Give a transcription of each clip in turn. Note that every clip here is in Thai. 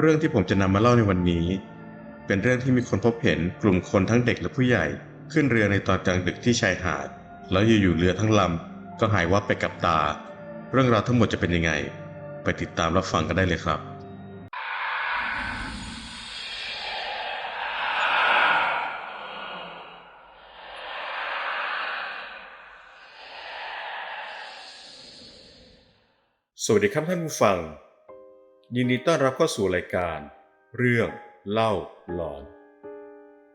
เรื่องที่ผมจะนำมาเล่าในวันนี้ เป็นเรื่องที่มีคนพบเห็นกลุ่มคนทั้งเด็กและผู้ใหญ่ ขึ้นเรือในตอนกลางดึกที่ชายหาด แล้วอยู่ๆเรือทั้งลำก็หายวับไปกับตา เรื่องราวทั้งหมดจะเป็นยังไง ไปติดตามรับฟังกันได้เลยครับสวัสดีครับท่านผู้ฟัง ยินดีต้อนรับเข้าสู่รายการ เรื่องเล่าหลอน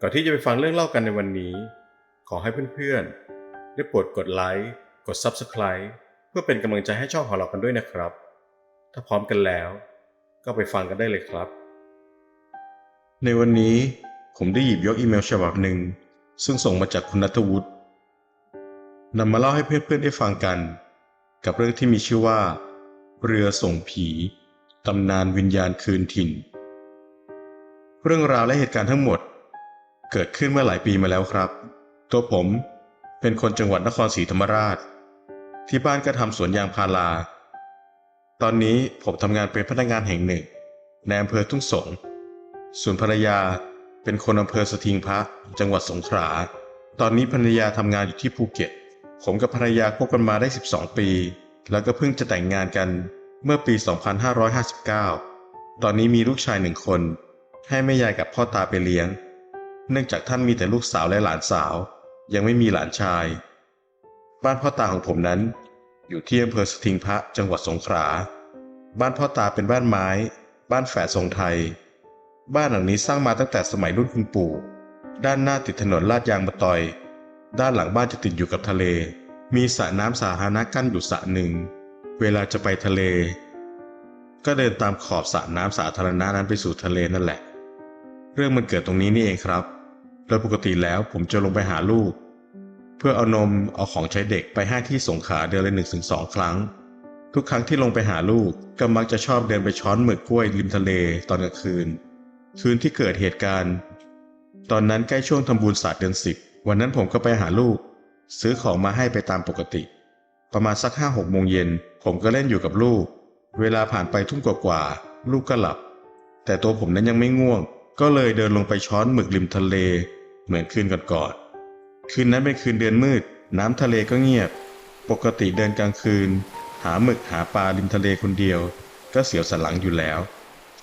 ก่อนที่จะไปฟังเรื่องเล่ากันในวันนี้ ขอให้เพื่อนๆ ได้โปรดกดไลค์กด Subscribe เพื่อเป็นกำลังใจให้ช่องของเรากันด้วยนะครับ ถ้าพร้อมกันแล้ว ก็ไปฟังกันได้เลยครับ ในวันนี้ผมได้หยิบยกอีเมลฉบับหนึ่ง ซึ่งส่งมาจากคุณนัทวุฒินำมาเล่าให้เพื่อนๆได้ฟังกัน กับเรื่องที่มีชื่อว่า เรือส่งผี ตำนานวิญญาณคืนถิ่น เรื่องราวและเหตุการณ์ทั้งหมด เกิดขึ้นเมื่อหลายปีมาแล้วครับ ตัวผมเป็นคนจังหวัดนครศรีธรรมราช ที่บ้านก็ทำสวนยางพารา ตอนนี้ผมทำงานเป็นพนักงานแห่งหนึ่งในอำเภอทุ่งสง ส่วนภรรยาเป็นคนอำเภอสทิงพระจังหวัดสงขลา ตอนนี้ภรรยาทำงานอยู่ที่ภูเก็ต ผมกับภรรยาคบกันมาได้ 12 ปี แล้วก็เพิ่งจะแต่งงานกัน เมื่อปี 2559 ตอนนี้มีลูกชายหนึ่งคน ให้แม่ยายกับพ่อตาไปเลี้ยง เนื่องจากท่านมีแต่ลูกสาวและหลานสาว ยังไม่มีหลานชาย บ้านพ่อตาของผมนั้น อยู่ที่อำเภอสทิงพระจังหวัดสงขลา บ้านพ่อตาเป็นบ้านไม้ บ้านแฝดทรงไทย บ้านหลังนี้สร้างมาตั้งแต่สมัยรุ่นคุณปู่ ด้านหน้าติดถนนลาดยางมะตอย ด้านหลังบ้านจะติดอยู่กับทะเล มีสระน้ำสาธารณะกั้นอยู่สระหนึ่ง เวลาจะไปทะเล ก็เดินตามขอบสระน้ำสาธารณะนั้นไปสู่ทะเลนั่นแหละ เรื่องมันเกิดตรงนี้นี่เองครับโดยปกติแล้วผมจะลงไปหาลูก เพื่อเอานมเอาของใช้เด็กไปให้ที่สงขลาเดือนละหนึ่งถึงสองครั้ง ทุกครั้งที่ลงไปหาลูกก็มักจะชอบเดินไปช้อนหมึกกล้วยริมทะเลตอนกลางคืน คืนที่เกิดเหตุการณ์ ตอนนั้นใกล้ช่วงทำบุญศาสตร์เดือนสิบวันนั้นผมก็ไปหาลูก ซื้อของมาให้ไปตามปกติ ประมาณสักห้าหกโมงเย็น ผมก็เล่นอยู่กับลูก เวลาผ่านไปทุ่มกว่าๆลูกก็หลับ แต่ตัวผมนั้นยังไม่ง่วง ก็เลยเดินลงไปช้อนหมึกริมทะเล เหมือนคืนก่อนๆคืนนั้นเป็นคืนเดือนมืด น้ำทะเลก็เงียบ ปกติเดินกลางคืน หาหมึกหาปลาริมทะเลคนเดียว ก็เสียวสันหลังอยู่แล้ว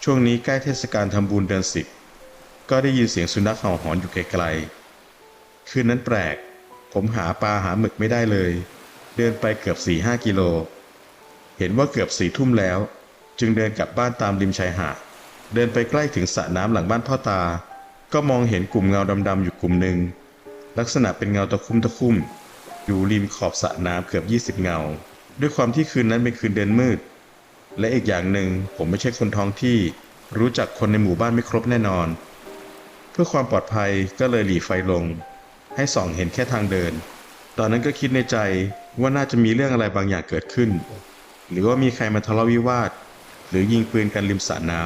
ช่วงนี้ใกล้เทศกาลทำบุญเดือนสิบก็ได้ยินเสียงสุนัขเห่าหอนอยู่ไกลๆคืนนั้นแปลก ผมหาปลาหาหมึกไม่ได้เลย เดินไปเกือบสี่ห้ากิโล เห็นว่าเกือบสี่ทุ่มแล้ว จึงเดินกลับบ้านตามริมชายหาดเดินไปใกล้ถึงสระน้ำหลังบ้านพ่อตา ก็มองเห็นกลุ่มเงาดำๆอยู่กลุ่มหนึ่ง ลักษณะเป็นเงาตะคุ่มตะคุ่ม อยู่ริมขอบสระน้ำเกือบ 20 เงา ด้วยความที่คืนนั้นเป็นคืนเดือนมืด และอีกอย่างหนึ่งผมไม่ใช่คนท้องที่ รู้จักคนในหมู่บ้านไม่ครบแน่นอน เพื่อความปลอดภัยก็เลยหลีไฟลง ให้ส่องเห็นแค่ทางเดิน ตอนนั้นก็คิดในใจว่าน่าจะมีเรื่องอะไรบางอย่างเกิดขึ้น หรือว่ามีใครมาทะเลาะวิวาท หรือยิงปืนกันริมสระน้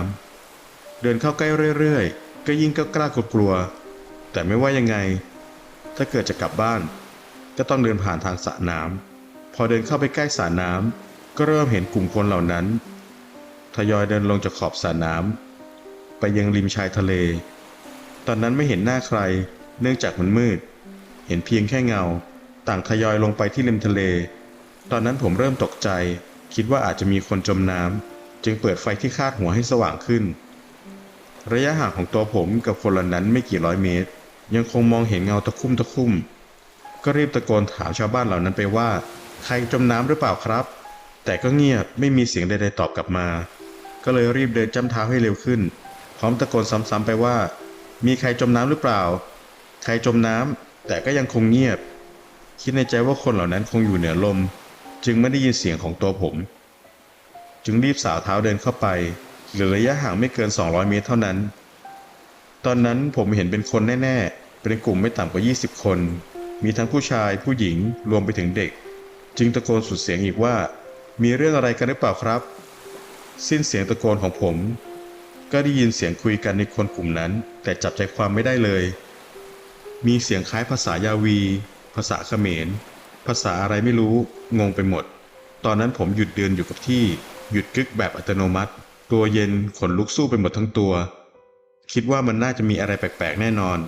ำเดินเข้าใกล้เรื่อยๆ ก็ยิ่งก็กล้ากลัว แต่ไม่ว่ายังไง ถ้าเกิดจะกลับบ้าน ก็ต้องเดินผ่านทางสระน้ำพอเดินเข้าไปใกล้สระน้ำก็เริ่มเห็นกลุ่มคนเหล่านั้น ทยอยเดินลงจากขอบสระน้ำไปยังริมชายทะเล ตอนนั้นไม่เห็นหน้าใคร เนื่องจากมันมืด เห็นเพียงแค่เงา ต่างทยอยลงไปที่ริมทะเล ตอนนั้นผมเริ่มตกใจ คิดว่าอาจจะมีคนจมน้ำจึงเปิดไฟที่คาดหัวให้สว่างขึ้น ระยะห่างของตัวผมกับคนเหล่านั้นไม่กี่ร้อยเมตร ยังคงมองเห็นเงาตะคุ่มตะคุ่ม ก็รีบตะโกนถามชาวบ้านเหล่านั้นไปว่า ใครจมน้ำหรือเปล่าครับ แต่ก็เงียบไม่มีเสียงใดๆตอบกลับมา ก็เลยรีบเดินจ้ำเท้าให้เร็วขึ้น พร้อมตะโกนซ้ำๆไปว่า มีใครจมน้ำหรือเปล่า ใครจมน้ำแต่ก็ยังคงเงียบ คิดในใจว่าคนเหล่านั้นคงอยู่เหนือลม จึงไม่ได้ยินเสียงของตัวผม จึงรีบสาวเท้าเดินเข้าไปเหลือระยะห่างไม่เกิน 200 เมตรเท่านั้น ตอนนั้นผมเห็นเป็นคนแน่ๆ เป็นกลุ่มไม่ต่ำกว่า 20 คน มีทั้งผู้ชายผู้หญิงรวมไปถึงเด็ก จึงตะโกนสุดเสียงอีกว่า มีเรื่องอะไรกันหรือเปล่าครับ สิ้นเสียงตะโกนของผม ก็ได้ยินเสียงคุยกันในคนกลุ่มนั้น แต่จับใจความไม่ได้เลย มีเสียงคล้ายภาษายาวี ภาษาเขมร ภาษาอะไรไม่รู้ งงไปหมด ตอนนั้นผมหยุดเดินอยู่กับที่ หยุดกึกแบบอัตโนมัติ ตัวเย็นขนลุกสู้ไปหมดทั้งตัว คิดว่ามันน่าจะมีอะไรแปลกๆแน่นอน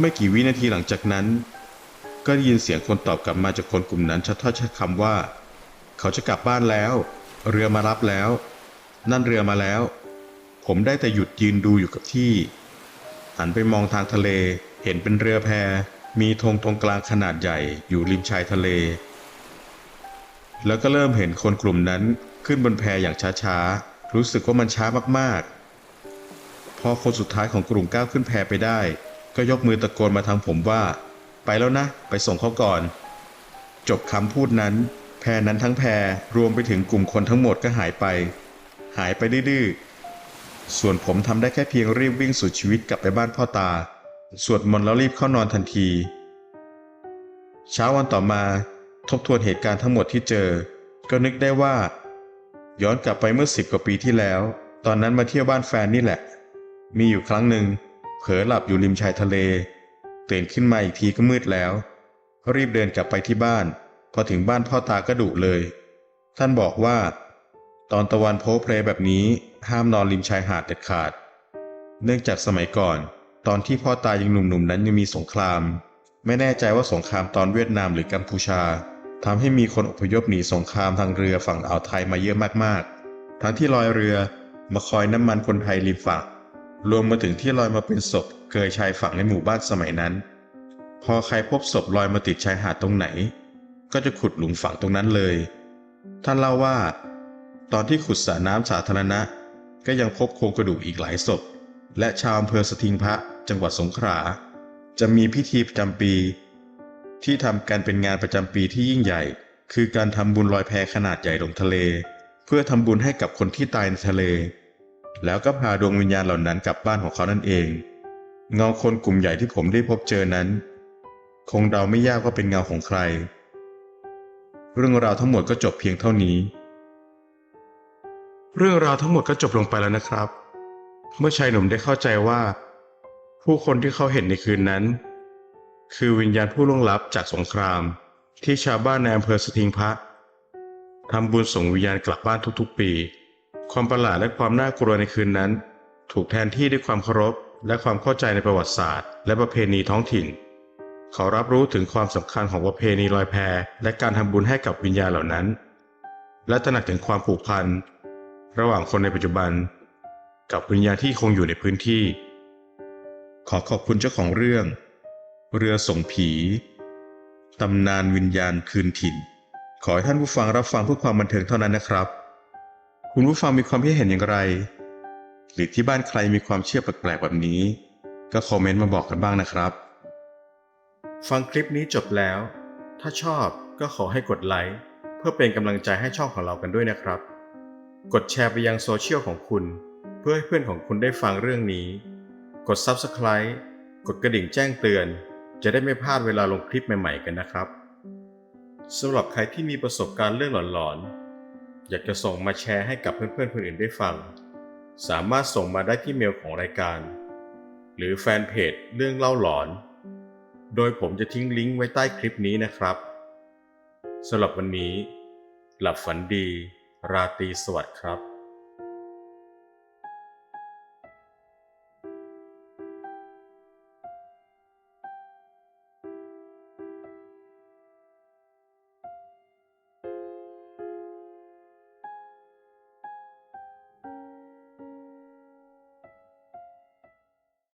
ไม่กี่วินาทีหลังจากนั้น ก็ได้ยินเสียงคนตอบกลับมาจากคนกลุ่มนั้นชัดถ้อยชัดคำว่า เขาจะกลับบ้านแล้ว เรือมารับแล้ว นั่นเรือมาแล้ว ผมได้แต่หยุดยืนดูอยู่กับที่ หันไปมองทางทะเล เห็นเป็นเรือแพ มีธงตรงกลางขนาดใหญ่อยู่ริมชายทะเล แล้วก็เริ่มเห็นคนกลุ่มนั้นขึ้นบนแพอย่างช้าๆ รู้สึกว่ามันช้ามากๆ พอคนสุดท้ายของกลุ่มก้าวขึ้นแพไปได้ ก็ยกมือตะโกนมาทางผมว่า ไปแล้วนะ ไปส่งเขาก่อน จบคำพูดนั้น แพนั้นทั้งแพรวมไปถึงกลุ่มคนทั้งหมดก็หายไป หายไปดื้อๆส่วนผมทำได้แค่เพียงรีบวิ่งสุดชีวิตกลับไปบ้านพ่อตา สวดมนต์แล้วรีบเข้านอนทันที เช้าวันต่อมาทบทวนเหตุการณ์ทั้งหมดที่เจอ ก็นึกได้ว่า ย้อนกลับไปเมื่อสิบกว่าปีที่แล้ว ตอนนั้นมาเที่ยวบ้านแฟนนี่แหละ มีอยู่ครั้งหนึ่งเผลอหลับอยู่ริมชายทะเล ตื่นขึ้นมาอีกทีก็มืดแล้ว รีบเดินกลับไปที่บ้าน พอถึงบ้านพ่อตาก็ดุเลย ท่านบอกว่า ตอนตะวันโพเพลแบบนี้ห้ามนอนริมชายหาดเด็ดขาด เนื่องจากสมัยก่อน ตอนที่พ่อตายังหนุ่มๆนั้นยังมีสงคราม ไม่แน่ใจว่าสงครามตอนเวียดนามหรือกัมพูชาทำให้มีคนอพยพหนีสงครามทางเรือฝั่งอ่าวไทยมาเยอะมากๆ ทั้งที่ลอยเรือมาคอยน้ำมันคนไทยริมฝั่งรวมมาถึงที่ลอยมาเป็นศพเกยชายฝั่งในหมู่บ้านสมัยนั้น พอใครพบศพลอยมาติดชายหาดตรงไหน ก็จะขุดหลุมฝังตรงนั้นเลย ท่านเล่าว่า ตอนที่ขุดสระน้ำสาธารณะ ก็ยังพบโครงกระดูกอีกหลายศพ และชาวอำเภอสทิงพระจังหวัดสงขลาจะมีพิธีประจำปี ที่ทำกันเป็นงานประจำปีที่ยิ่งใหญ่ คือการทำบุญลอยแพขนาดใหญ่ลงทะเล เพื่อทำบุญให้กับคนที่ตายในทะเล แล้วก็พาดวงวิญญาณเหล่านั้นกลับบ้านของเขานั่นเอง เงาคนกลุ่มใหญ่ที่ผมได้พบเจอนั้น คงเดาไม่ยากว่าเป็นเงาของใคร เรื่องราวทั้งหมดก็จบเพียงเท่านี้ เรื่องราวทั้งหมดก็จบลงไปแล้วนะครับ เมื่อชายหนุ่มได้เข้าใจว่า ผู้คนที่เขาเห็นในคืนนั้น คือวิญญาณผู้ล่วงลับจากสงคราม ที่ชาวบ้านในอำเภอสทิงพระทำบุญส่งวิญญาณกลับบ้านทุกๆปี ความประหลาดและความน่ากลัวในคืนนั้น ถูกแทนที่ด้วยความเคารพและความเข้าใจในประวัติศาสตร์ และประเพณีท้องถิ่น เขารับรู้ถึงความสำคัญของประเพณีลอยแพและการทำบุญให้กับวิญญาณเหล่านั้น และตระหนักถึงความผูกพัน ระหว่างคนในปัจจุบัน กับวิญญาณที่คงอยู่ในพื้นที่ ขอขอบคุณเจ้าของเรื่อง เรือส่งผีตำนานวิญญาณคืนถิ่น ขอให้ท่านผู้ฟังรับฟังเพื่อความบันเทิงเท่านั้นนะครับ คุณผู้ฟังมีความคิดเห็นอย่างไร หรือที่บ้านใครมีความเชื่อแปลกๆแบบนี้ ก็คอมเมนต์มาบอกกันบ้างนะครับ ฟังคลิปนี้จบแล้ว ถ้าชอบก็ขอให้กดไลค์เพื่อเป็นกำลังใจให้ช่องของเรากันด้วยนะครับ กดแชร์ไปยังโซเชียลของคุณ เพื่อให้เพื่อนของคุณได้ฟังเรื่องนี้ กด Subscribe กดกระดิ่งแจ้งเตือน จะได้ไม่พลาดเวลาลงคลิปใหม่ ๆ กันนะครับสำหรับใครที่มีประสบการณ์เรื่องหลอนๆ อยากจะส่งมาแชร์ให้กับเพื่อนๆคนอื่นได้ฟัง สามารถส่งมาได้ที่เมลของรายการ หรือแฟนเพจเรื่องเล่าหลอน โดยผมจะทิ้งลิงก์ไว้ใต้คลิปนี้นะครับสำหรับวันนี้ หลับฝันดี ราตรีสวัสดิ์ครับ